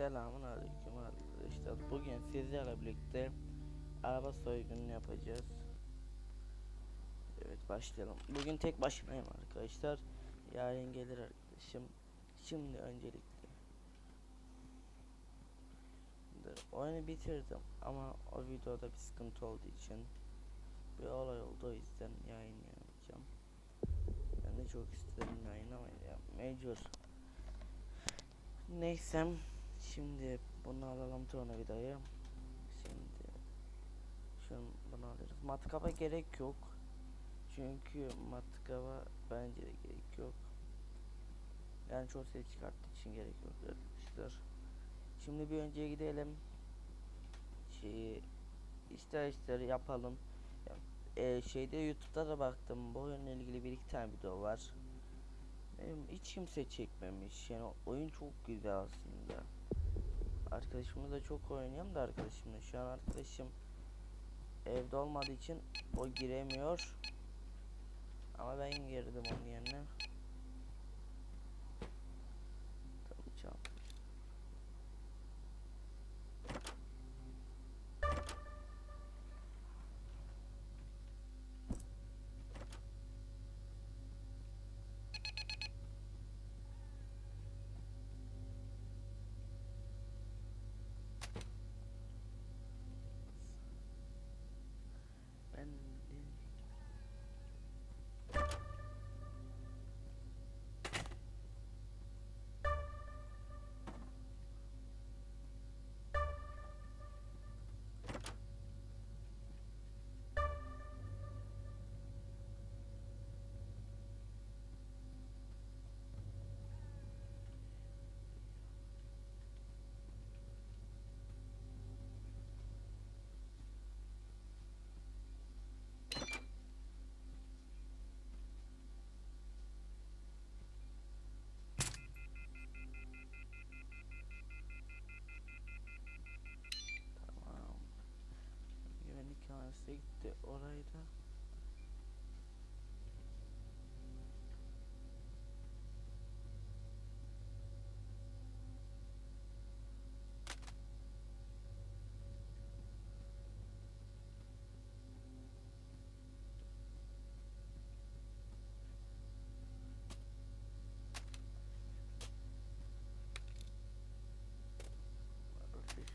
Selamun aleyküm arkadaşlar. Bugün sizlerle birlikte araba soygunu yapacağız. Evet başlayalım. Bugün tek başımayım arkadaşlar. Yarın gelir arkadaşım. Şimdi öncelikle oyunu bitirdim ama o videoda bir sıkıntı olduğu için bir olay oldu o yüzden yayınlayamayacağım. Ben de çok istedim yayınlamayı ya mecbur. Neysem şimdi bunu alalım tornavidayı. Şimdi şunu bunu alırız. Matkaba gerek yok. Çünkü matkaba bence de gerek yok. Yani çok ses çıkarttığı için gerek yok arkadaşlar. Şimdi bir önceye gidelim. Şeyi ister ister yapalım. Ya, e, şeyde YouTube'da da baktım. Bu oyunla ilgili bir iki tane video var. Benim hiç kimse çekmemiş. Yani oyun çok güzel aslında. Arkadaşımla da çok oynuyorum da arkadaşımla. Şu an arkadaşım evde olmadığı için o giremiyor. Ama ben girdim onun yerine.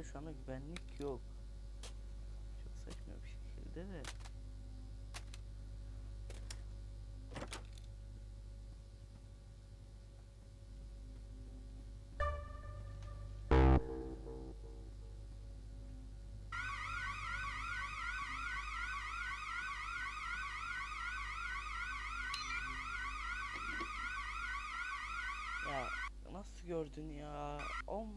Arkadaşlar şu anda güvenlik yok. Çok saçma bir şekilde de. Ya nasıl gördün ya? Om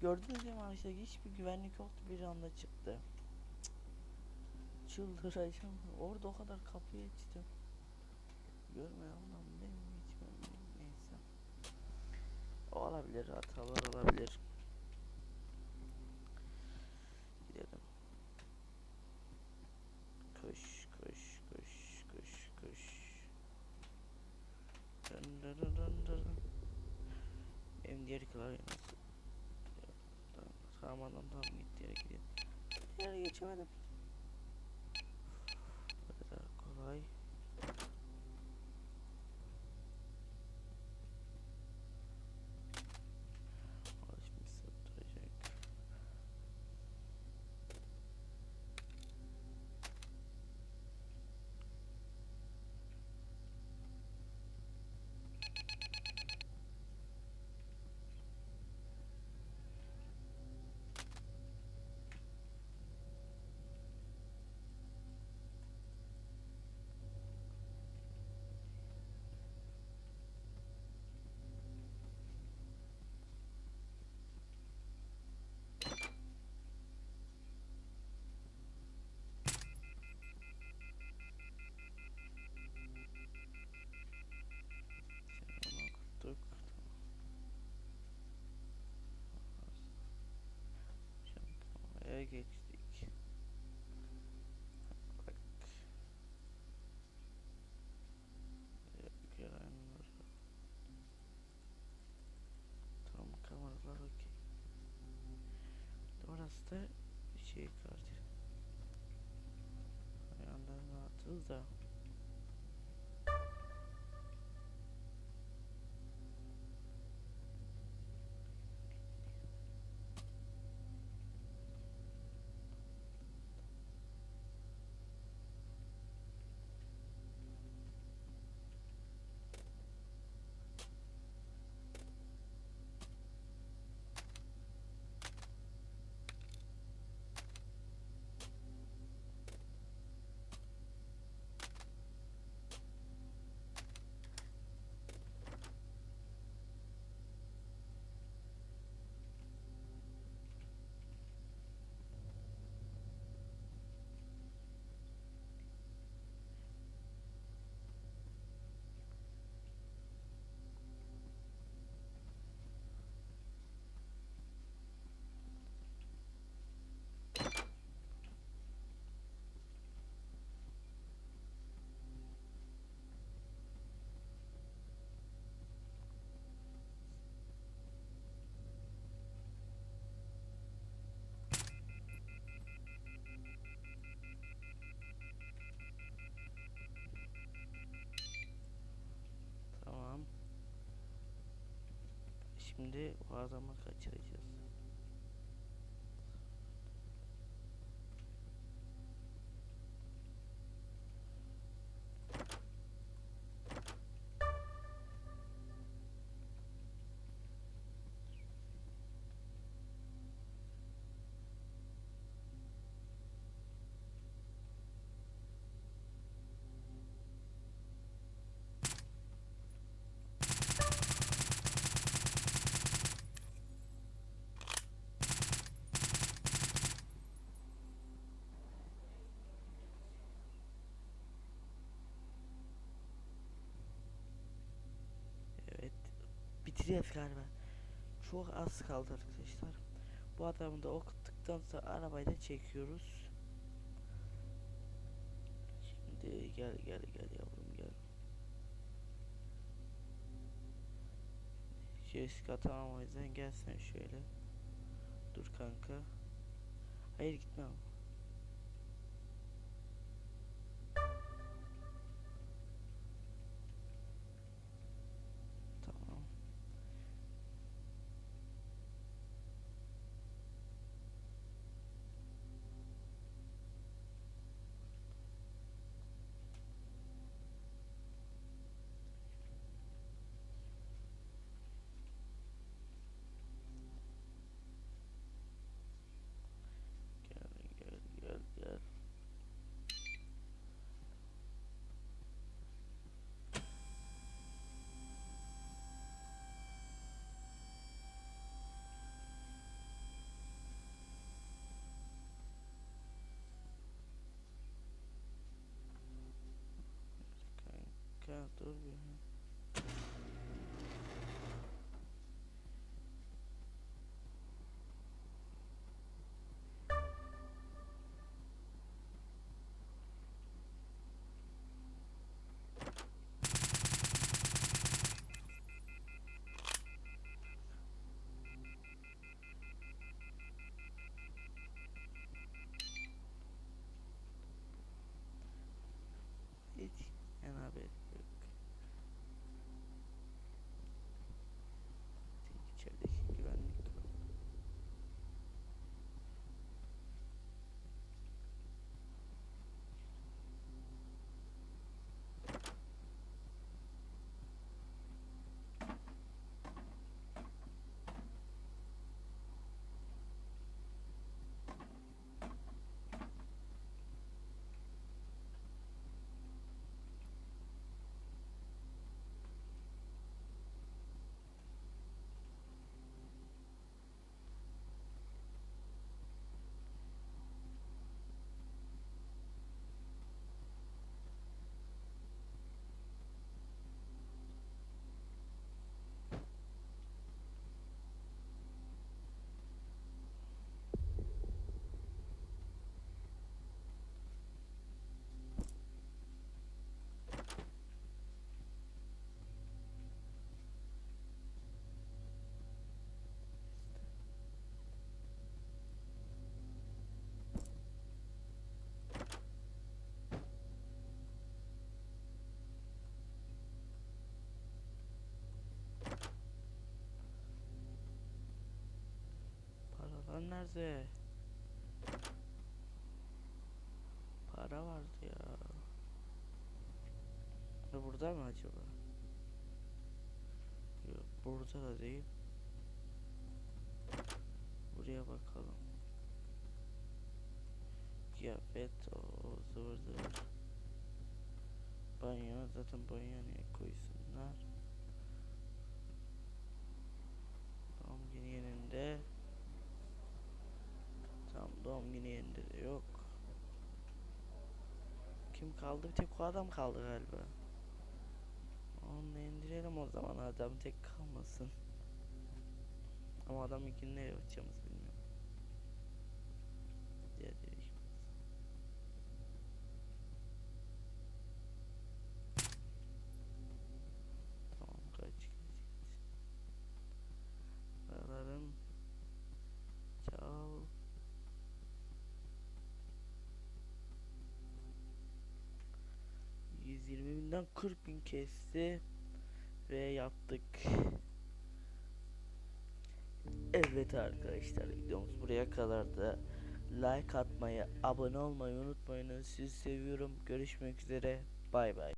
Gördünüz mi arkadaşlar hiçbir güvenlik yoktu bir anda çıktı. Çıldıracağım. Orada o kadar kapıyı açtım. Görmüyor Allah'ım benim hiç bilmiyorum. Neyse. Olabilir hatalar olabilir. Gidelim. Koş koş koş koş koş. Dın dın dın dın. Benim diğer klavye nasıl? Tamam, adam tamam gitti yere gidiyor. Yere geçemedim. Böyle daha kolay. Hasta şey kartı. Yandan rahatız da. Şimdi o adamı kaçıracağız. Evet. Bitireceğiz galiba. Çok az kaldı arkadaşlar. Bu adamı da okuttuktan sonra arabayla çekiyoruz. Şimdi gel gel gel yavrum gel. Jessica tamam o yüzden gel sen şöyle. Dur kanka. Hayır gitme Kanka dur bir. Hiç en haber yok. Paralar nerede? Para vardı ya. Ya Burada mı acaba? Yok burada da değil. Buraya bakalım. Kıyafet o zıvır zıvır. Banyo zaten banyo niye koysunlar? Doğum günü yerinde. Tam doğum günü yerinde de yok. Kim kaldı? Bir tek o adam kaldı galiba. Onu indirelim o zaman adam tek kalmasın. Ama adam ilkini nereye atacağımızı bilmiyorum. Diğer 40 bin kesti... ...ve yaptık. Evet arkadaşlar videomuz buraya kadardı. Like atmayı, abone olmayı unutmayın. Sizi seviyorum. Görüşmek üzere. Bay bay.